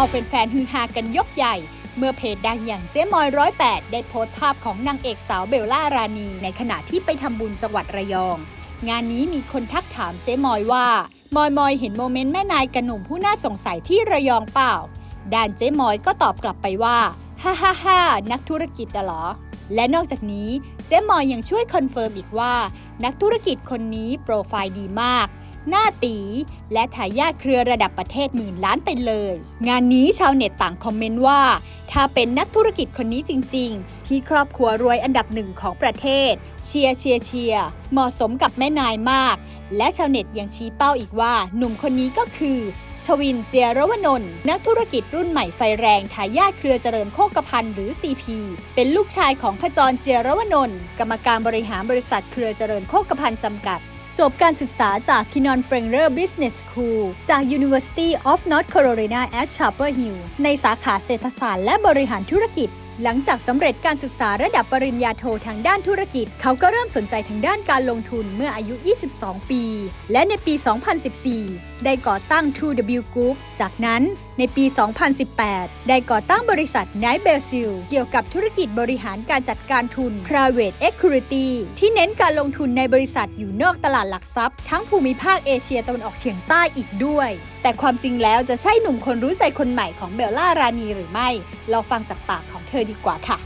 เอาแฟนๆฮือฮากันยกใหญ่ เมื่อเพจดังอย่างเจ๊มอยร้อยแปดได้โพสต์ภาพของนางเอกสาวเบลล่ารานี ในขณะที่ไปทำบุญจังหวัดระยอง งานนี้มีคนทักถามเจ๊มอยว่า มอยมอยเห็นโมเมนต์แม่นายกับหนุ่มผู้น่าสงสัยที่ระยองเปล่าด้านเจ๊มอยก็ตอบกลับไปว่าฮ่าฮ่าฮ่านักธุรกิจเหรอ และนอกจากนี้เจ๊มอยยังช่วยคอนเฟิร์มอีกว่า นักธุรกิจคนนี้โปรไฟล์ดีมาก หน้าตี และทายาทเครือระดับประเทศหมื่นล้านไปเลย งานนี้ชาวเน็ตต่างคอมเมนต์ว่า ถ้าเป็นนักธุรกิจคนนี้จริง ๆ ที่ครอบครัวรวยอันดับหนึ่งของประเทศ เชียร์เชียร์เชียร์เหมาะสมกับแม่นายมาก และชาวเน็ตยังชี้เป้าอีกว่า หนุ่มคนนี้ก็คือ ชวินเจรวนนท์นักธุรกิจรุ่นใหม่ไฟแรงทายาทเครือเจริญโภคภัณฑ์หรือ CP เป็นลูกชายของขจรเจรวนนท์กรรมการบริหารบริษัทเครือเจริญโภคภัณฑ์จำกัด จบการศึกษาจาก k i n o n Franger Business School จาก University of North Carolina at Chapel Hill ในสาขาเศรษฐศาสตร์และบริหารธุรกิจ หลังจากสำเร็จการศึกษาระดับปริญญาโททางด้านธุรกิจ เขาก็เริ่มสนใจทางด้านการลงทุนเมื่ออายุ 22 ปี และในปี 2014 ได้ก่อตั้ง 2W Group จากนั้นในปี 2018 ได้ก่อตั้งบริษัท Night b e l s i l เกี่ยวกับธุรกิจบริหารการจัดการทุน Private Equity ที่เน้นการลงทุนในบริษัทอยู่นอกตลาดหลักทรัพย์ ทั้งภูมิภาคเอเชียตะวันออกเฉียงใต้อีกด้วย แต่ความจริงแล้วจะใช่หนุ่มคนรู้ใจคนใหม่ของเบลล่ารานีหรือไม่ เราฟังจากปากของเธอดีกว่าค่ะ